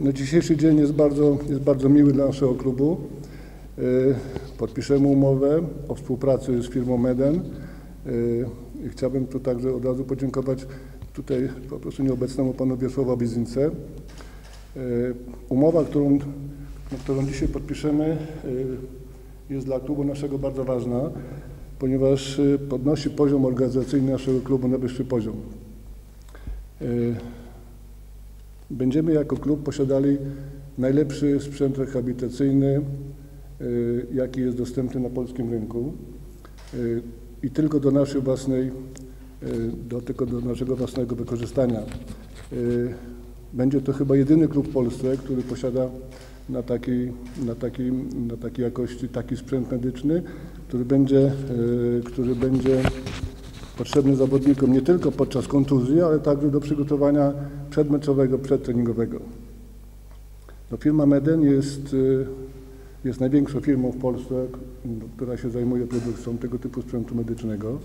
No, dzisiejszy dzień jest bardzo, jest bardzo miły dla naszego klubu. E, Podpiszemy umowę o współpracy z firmą Meden. E, I chciałbym tu także od razu podziękować tutaj po prostu nieobecnemu panu Wiesławowi Zince. E, Umowa, którą, którą dzisiaj podpiszemy, e, jest dla klubu naszego bardzo ważna, ponieważ e, podnosi poziom organizacyjny naszego klubu na wyższy poziom. E, Będziemy jako klub posiadali najlepszy sprzęt rehabilitacyjny, y, jaki jest dostępny na polskim rynku y, i tylko do naszej własnej, y, do, tylko do naszego własnego wykorzystania. Będzie to chyba jedyny klub w Polsce, który posiada na takiej, na na takiej jakości taki sprzęt medyczny, który będzie, który będzie potrzebny zawodnikom nie tylko podczas kontuzji, ale także do przygotowania przedmeczowego, przedtreningowego. No, firma Meden jest, y, jest największą firmą w Polsce, która się zajmuje produkcją tego typu sprzętu medycznego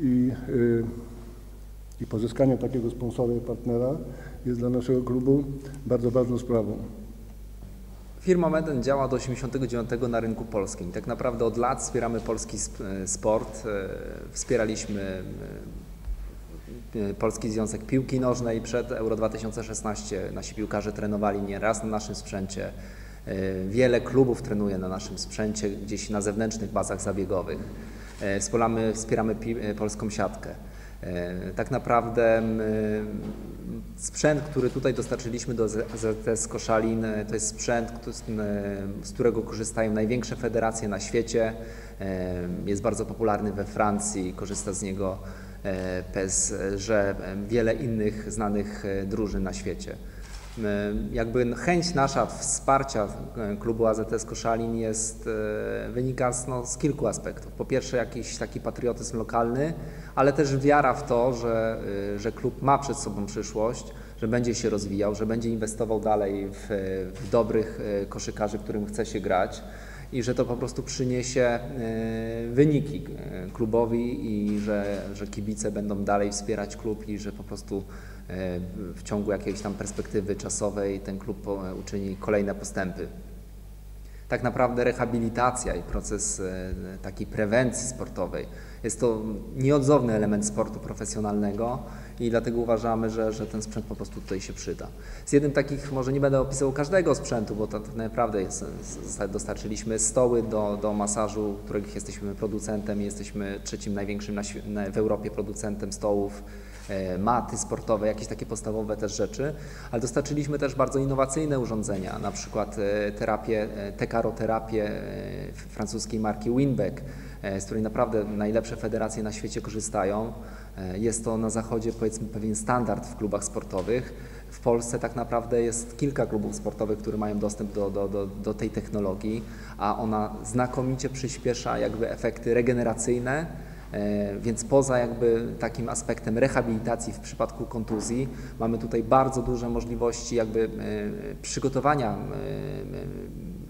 i, y, i pozyskanie takiego sponsora i partnera jest dla naszego klubu bardzo ważną sprawą. Firma Meden działa do 89 na rynku polskim. Tak naprawdę od lat wspieramy polski sp- sport. E, Wspieraliśmy e, Polski Związek Piłki Nożnej przed Euro 2016. Nasi piłkarze trenowali nieraz na naszym sprzęcie. E, Wiele klubów trenuje na naszym sprzęcie, gdzieś na zewnętrznych bazach zabiegowych. E, Wspieramy, wspieramy pi- e, polską siatkę. E, Tak naprawdę sprzęt, który tutaj dostarczyliśmy do ZTS Koszalin, e, to jest sprzęt, z- którego korzystają największe federacje na świecie. E, Jest bardzo popularny we Francji, korzysta z niego PSG, wiele innych znanych drużyn na świecie. M, Jakby chęć nasza wsparcia e, klubu AZS Koszalin jest, e, wynika z, no, z kilku aspektów. Po pierwsze jakiś taki patriotyzm lokalny, ale też wiara w to, że, że klub ma przed sobą przyszłość, że będzie się rozwijał, że będzie inwestował dalej w, w dobrych koszykarzy, którym chce się grać i że to po prostu przyniesie y, wyniki y, klubowi i że, że kibice będą dalej wspierać klub i że po prostu y, w ciągu jakiejś tam perspektywy czasowej ten klub uczyni kolejne postępy tak naprawdę rehabilitacja i proces e, takiej prewencji sportowej jest to nieodzowny element sportu profesjonalnego i dlatego uważamy, że, że ten sprzęt po prostu tutaj się przyda. Z jednym takich, może nie będę opisywał każdego sprzętu, bo to naprawdę jest, dostarczyliśmy stoły do, do masażu, których jesteśmy producentem, jesteśmy trzecim największym na, w Europie producentem stołów maty sportowe, jakieś takie podstawowe też rzeczy, ale dostarczyliśmy też bardzo innowacyjne urządzenia, na przykład e, terapię, e, tekaroterapię e, francuskiej marki Winbeck, e, z której naprawdę najlepsze federacje na świecie korzystają. E, Jest to na zachodzie powiedzmy pewien standard w klubach sportowych. W Polsce tak naprawdę jest kilka klubów sportowych, które mają dostęp do, do, do, do tej technologii, a ona znakomicie przyspiesza jakby efekty regeneracyjne, E, Więc poza jakby takim aspektem rehabilitacji w przypadku kontuzji, mamy tutaj bardzo duże możliwości jakby e, przygotowania e, e,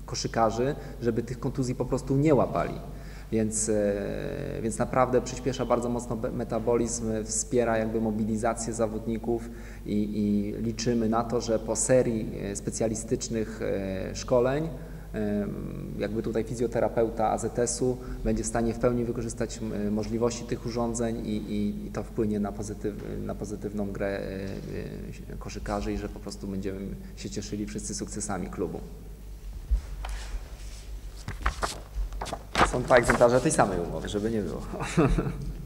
koszykarzy, żeby tych kontuzji po prostu nie łapali. Więc, e, więc naprawdę przyspiesza bardzo mocno metabolizm, e, wspiera jakby mobilizację zawodników i, i liczymy na to, że po serii e, specjalistycznych e, szkoleń jakby tutaj fizjoterapeuta AZS-u będzie w stanie w pełni wykorzystać możliwości tych urządzeń i, i, i to wpłynie na, pozytyw, na pozytywną grę e, e, koszykarzy i że po prostu będziemy się cieszyli wszyscy sukcesami klubu. Są dwa egzemplarze tej samej umowy, żeby nie było.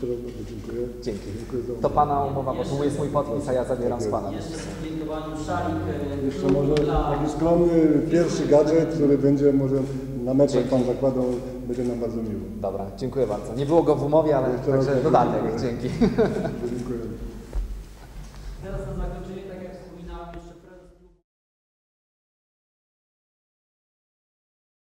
dziękuję. Dzięki. Dziękuję To. Pana umowa, bo tu jest mój podpis, a ja zabieram z Panem. Jeszcze podziękowaniu szalik. e, Jeszcze może dla- taki skromny pierwszy gadżet, który będzie może na meczach Pan zakładał, będzie nam bardzo miło. Dobra, dziękuję bardzo. Nie było go w umowie, ale Jeszcze także dziękuję. dodatek. Dzięki. Dziękuję.